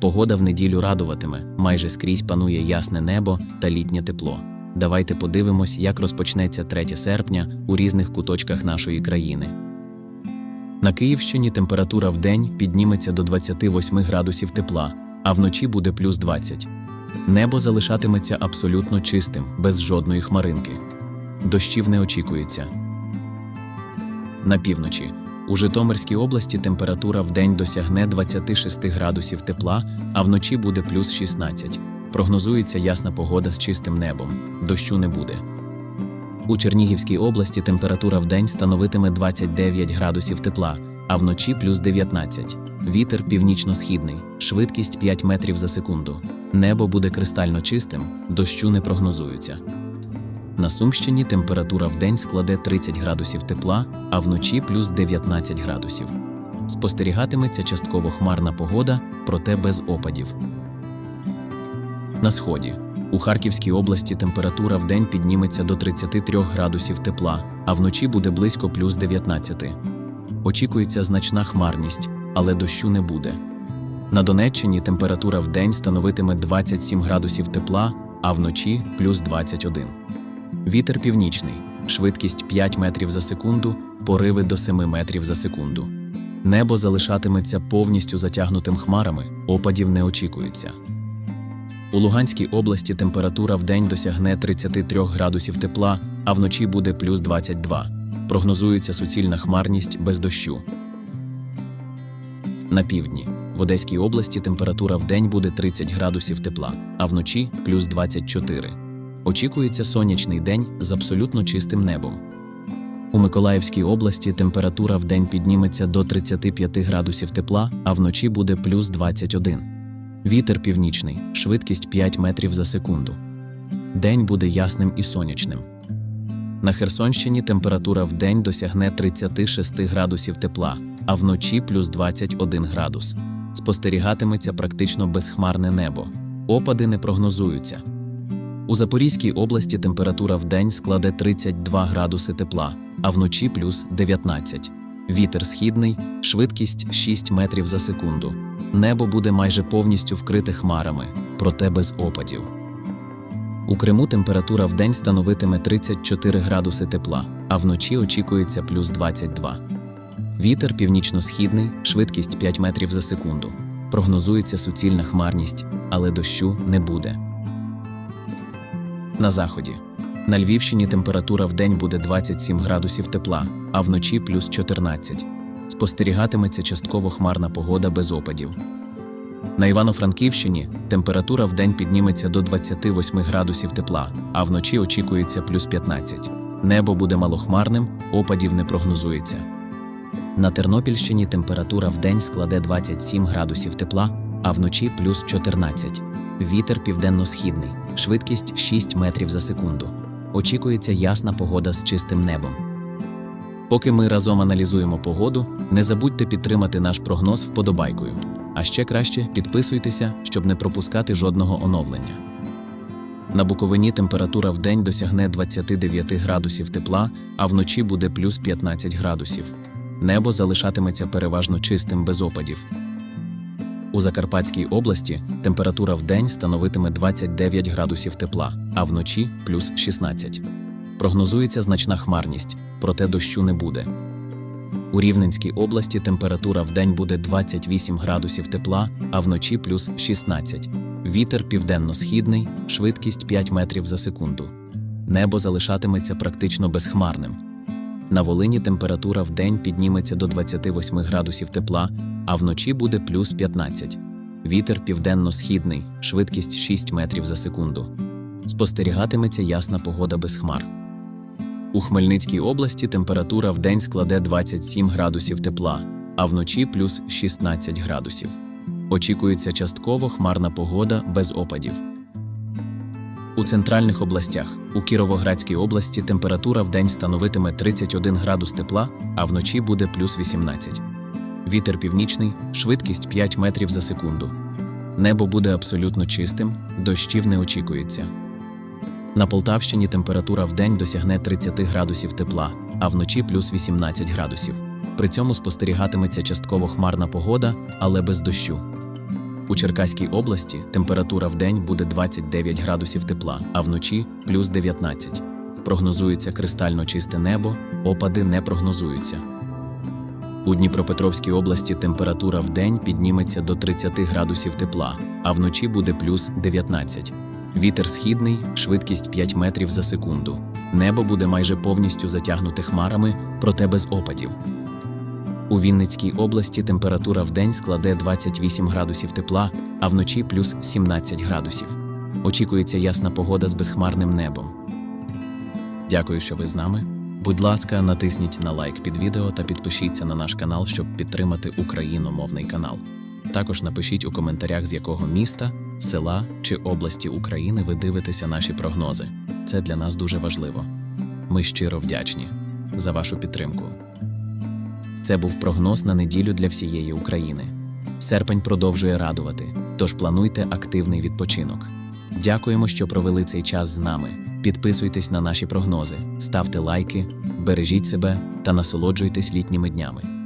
Погода в неділю радуватиме, майже скрізь панує ясне небо та літнє тепло. Давайте подивимось, як розпочнеться 3 серпня у різних куточках нашої країни. На Київщині температура в день підніметься до 28 градусів тепла, а вночі буде плюс 20. Небо залишатиметься абсолютно чистим, без жодної хмаринки. Дощів не очікується. На півночі. У Житомирській області температура в день досягне 26 градусів тепла, а вночі буде плюс 16. Прогнозується ясна погода з чистим небом. Дощу не буде. У Чернігівській області температура в день становитиме 29 градусів тепла, а вночі плюс 19. Вітер північно-східний, швидкість 5 метрів за секунду. Небо буде кристально чистим, дощу не прогнозується. На Сумщині температура в день складе 30 градусів тепла, а вночі плюс 19 градусів. Спостерігатиметься частково хмарна погода, проте без опадів. На сході. У Харківській області температура в день підніметься до 33 градусів тепла, а вночі буде близько плюс 19. Очікується значна хмарність, але дощу не буде. На Донеччині температура в день становитиме 27 градусів тепла, а вночі плюс 21. Вітер північний, швидкість 5 метрів за секунду, пориви до 7 метрів за секунду. Небо залишатиметься повністю затягнутим хмарами, опадів не очікується. У Луганській області температура в день досягне 33 градусів тепла, а вночі буде плюс 22. Прогнозується суцільна хмарність без дощу. На півдні. В Одеській області температура в день буде 30 градусів тепла, а вночі плюс 24. Очікується сонячний день з абсолютно чистим небом. У Миколаївській області температура в день підніметься до 35 градусів тепла, а вночі буде плюс 21. Вітер північний, швидкість 5 метрів за секунду. День буде ясним і сонячним. На Херсонщині температура в день досягне 36 градусів тепла, а вночі плюс 21 градус. Спостерігатиметься практично безхмарне небо. Опади не прогнозуються. У Запорізькій області температура в день складе 32 градуси тепла, а вночі плюс 19. Вітер східний, швидкість 6 метрів за секунду. Небо буде майже повністю вкрите хмарами, проте без опадів. У Криму температура в день становитиме 34 градуси тепла, а вночі очікується плюс 22. Вітер північно-східний, швидкість 5 метрів за секунду. Прогнозується суцільна хмарність, але дощу не буде. На заході. На Львівщині температура в день буде 27 градусів тепла, а вночі плюс 14. Спостерігатиметься частково хмарна погода без опадів. На Івано-Франківщині температура в день підніметься до 28 градусів тепла, а вночі очікується плюс 15. Небо буде малохмарним, опадів не прогнозується. На Тернопільщині температура в день складе 27 градусів тепла, а вночі плюс 14. Вітер південно-східний, швидкість 6 метрів за секунду. Очікується ясна погода з чистим небом. Поки ми разом аналізуємо погоду, не забудьте підтримати наш прогноз вподобайкою. А ще краще підписуйтеся, щоб не пропускати жодного оновлення. На Буковині температура в день досягне 29 градусів тепла, а вночі буде плюс 15 градусів. Небо залишатиметься переважно чистим без опадів. У Закарпатській області температура в день становитиме 29 градусів тепла, а вночі плюс 16. Прогнозується значна хмарність, проте дощу не буде. У Рівненській області температура в день буде 28 градусів тепла, а вночі плюс 16. Вітер південно-східний, швидкість 5 метрів за секунду. Небо залишатиметься практично безхмарним. На Волині температура в день підніметься до 28 градусів тепла, а вночі буде плюс 15. Вітер південно-східний, швидкість 6 метрів за секунду. Спостерігатиметься ясна погода без хмар. У Хмельницькій області температура в складе 27 градусів тепла, а вночі плюс 16 градусів. Очікується частково хмарна погода без опадів. У центральних областях у Кіровоградській області температура в становитиме 31 градус тепла, а вночі буде плюс 18. Вітер північний, швидкість 5 метрів за секунду. Небо буде абсолютно чистим, дощів не очікується. На Полтавщині температура в день досягне 30 градусів тепла, а вночі плюс 18 градусів. При цьому спостерігатиметься частково хмарна погода, але без дощу. У Черкаській області температура в день буде 29 градусів тепла, а вночі плюс 19. Прогнозується кристально чисте небо, опади не прогнозуються. У Дніпропетровській області температура в день підніметься до 30 градусів тепла, а вночі буде плюс 19. Вітер східний, швидкість 5 метрів за секунду. Небо буде майже повністю затягнуте хмарами, проте без опадів. У Вінницькій області температура в день складе 28 градусів тепла, а вночі плюс 17 градусів. Очікується ясна погода з безхмарним небом. Дякую, що ви з нами. Будь ласка, натисніть на лайк під відео та підпишіться на наш канал, щоб підтримати україномовний канал. Також напишіть у коментарях, з якого міста, села чи області України ви дивитеся наші прогнози. Це для нас дуже важливо. Ми щиро вдячні за вашу підтримку. Це був прогноз на неділю для всієї України. Серпень продовжує радувати, тож плануйте активний відпочинок. Дякуємо, що провели цей час з нами. Підписуйтесь на наші прогнози, ставте лайки, бережіть себе та насолоджуйтесь літніми днями.